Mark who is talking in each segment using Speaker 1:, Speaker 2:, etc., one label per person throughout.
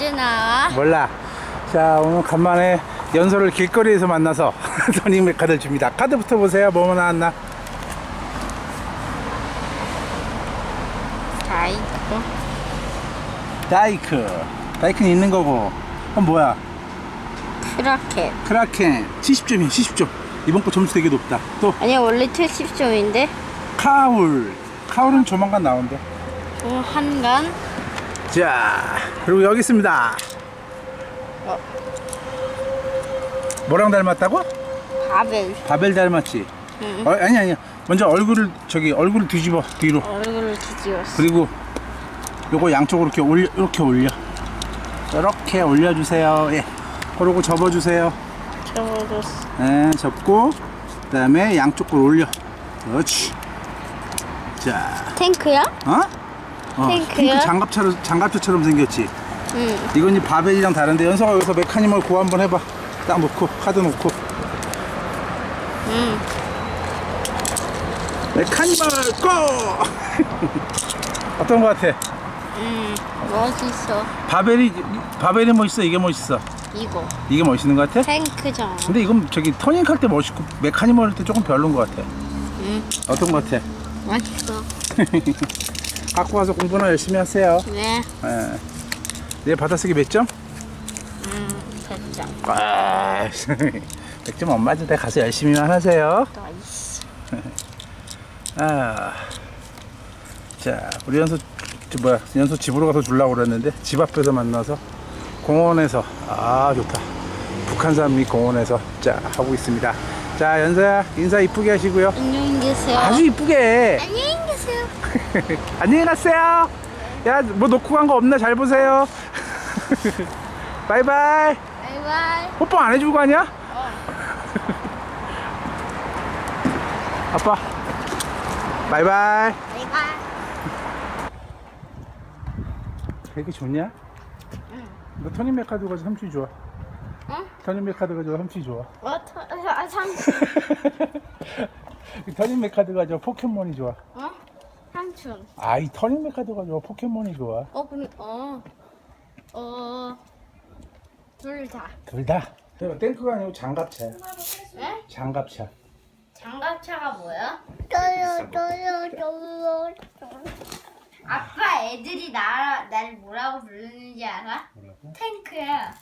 Speaker 1: 언제 나와?
Speaker 2: 몰라. 자, 오늘 간만에 연소를 길거리에서 만나서 선임 카드를 줍니다. 카드부터 보세요. 뭐뭐 나왔나?
Speaker 1: 다 있고.
Speaker 2: 다이크. 다이크는 있는 거고. 그럼 뭐야?
Speaker 1: 크라켓.
Speaker 2: 크라켄. 70점이야, 70점. 이번 거 점수 되게 높다. 또,
Speaker 1: 아니 원래 70점인데
Speaker 2: 카울. 카울은 조만간 나온대.
Speaker 1: 어, 한간.
Speaker 2: 자, 그리고 여기 있습니다.
Speaker 1: 어.
Speaker 2: 뭐랑 닮았다고?
Speaker 1: 바벨.
Speaker 2: 바벨 닮았지?
Speaker 1: 응.
Speaker 2: 어, 아니, 아니야. 먼저 얼굴을, 저기, 얼굴을 뒤집어, 뒤로.
Speaker 1: 얼굴을 뒤집었어.
Speaker 2: 그리고 요거 양쪽으로 이렇게 올려 이렇게 올려 이렇게 올려주세요 예 그러고 접어주세요
Speaker 1: 접어줬어.
Speaker 2: 예 접고 그 다음에 양쪽으로 올려 그렇지 자
Speaker 1: 탱크야?
Speaker 2: 어? 어
Speaker 1: 탱크야?
Speaker 2: 탱크 장갑차로, 장갑차처럼 생겼지
Speaker 1: 응.
Speaker 2: 이건 이 바벨이랑 다른데 연서가 여기서 메카니멀 고 한번 해봐 딱 놓고 카드 놓고
Speaker 1: 응.
Speaker 2: 메카니멀 고 어떤 거 같아?
Speaker 1: 응. 멋있어.
Speaker 2: 바벨이 바벨이 멋있어 이게 멋있어
Speaker 1: 이거.
Speaker 2: 이게 멋있는 거 같아?
Speaker 1: 탱크잖아.
Speaker 2: 근데 이건 저기 터닝 할 때 멋있고 메카니멀 할 때 조금 별론 것 같아.
Speaker 1: 응.
Speaker 2: 어떤 것 같아?
Speaker 1: 맛있어.
Speaker 2: 갖고 와서 공부나 열심히 하세요.
Speaker 1: 네.
Speaker 2: 예. 내일 받아쓰기 몇 점?
Speaker 1: 응. 됐죠.
Speaker 2: 아, 100점 엄마한테 가서 열심히만 하세요.
Speaker 1: 나이스.
Speaker 2: 아. 자, 우리 연수, 저 뭐야, 연수 집으로 가서 주려고 그랬는데, 집 앞에서 만나서, 공원에서, 아, 좋다. 북한산 및 공원에서, 자, 하고 있습니다. 자, 연서야, 인사 이쁘게 하시고요.
Speaker 1: 안녕히 계세요.
Speaker 2: 아주 이쁘게.
Speaker 1: 안녕 히 계세요.
Speaker 2: 안녕히 가세요. 야, 뭐 놓고 간 거 없나? 잘 보세요. 바이바이.
Speaker 1: 바이바이.
Speaker 2: 뽀뽀 안 해주고 가냐? 아빠. 바이바이.
Speaker 1: 바이바이.
Speaker 2: 되게 좋냐?
Speaker 1: 응.
Speaker 2: 너 터닝 메카드 가지고 삼촌이 좋아.
Speaker 1: 응?
Speaker 2: 터닝 메카드 가지고 삼촌이 좋아.
Speaker 1: 어, 터, 아, 삼,
Speaker 2: 터닝 메카드 가지고 포켓몬이 좋아.
Speaker 1: 어? 삼촌.
Speaker 2: 아, 이 터닝 메카드 가지고 포켓몬이 좋아.
Speaker 1: 어, 근데, 어, 어, 둘 다.
Speaker 2: 둘 다. 이거 탱크가 아니고 장갑차야.
Speaker 1: 네?
Speaker 2: 장갑차.
Speaker 1: 장갑차가 뭐야?
Speaker 3: 저요 저요 저요
Speaker 1: 아빠 애들이 나, 나를 뭐라고 부르는지 알아?
Speaker 2: 뭐라고?
Speaker 1: 탱크야.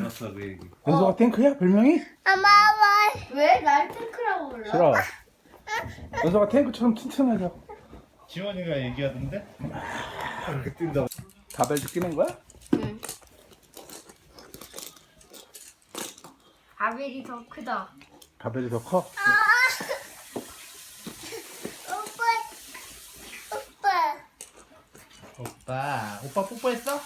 Speaker 4: 알았어 그 얘기
Speaker 2: 연서가 탱크야? 별명이?
Speaker 3: 엄마와
Speaker 1: 왜날 탱크라고 불러?
Speaker 2: 싫어. 연서가 탱크처럼 튼튼하죠.
Speaker 4: 지원이가 얘기하던데 이렇게 뛴다고
Speaker 2: 바벨도 끼는 거야?
Speaker 1: 응. 바벨이 더 크다.
Speaker 2: 바벨이 더 커?
Speaker 3: 오빠 오빠
Speaker 4: 오빠 오빠 뽀뽀했어?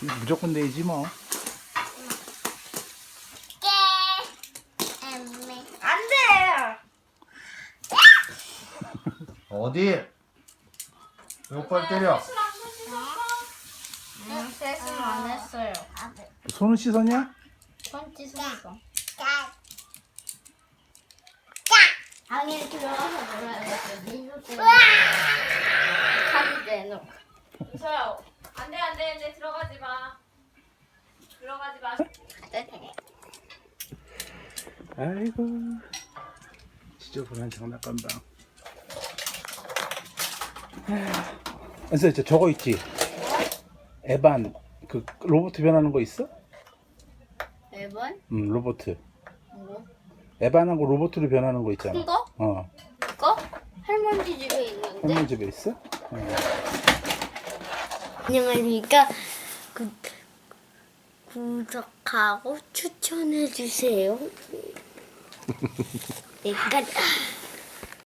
Speaker 2: 무조건 내지 뭐.
Speaker 3: 깨 엠메
Speaker 1: 안 돼!
Speaker 4: 어디? 왜 오빠를 때려?
Speaker 1: 응, 세수는 안 했어요.
Speaker 2: 손을 씻었냐?
Speaker 1: 손 씻었어. 방에 들어가서 놀아야겠어. 민수 때문에. 카드 내놓고.
Speaker 5: 저요. 안돼 안돼 안돼 들어가지 마. 들어가지 마.
Speaker 2: 아이고. 지저분한 장난감방. 안서 저 저거 있지? 에반 그 로봇 변하는 거 있어?
Speaker 1: 매번?
Speaker 2: 음 로봇.
Speaker 1: 뭐?
Speaker 2: 에반하고 로봇으로 변하는 거 있잖아.
Speaker 1: 큰 거?
Speaker 2: 어.
Speaker 1: 이거? 할머니 집에 있는데?
Speaker 2: 할머니 집에 있어? 어.
Speaker 1: 안녕하십니까. 구, 구독하고 추천해주세요. 약간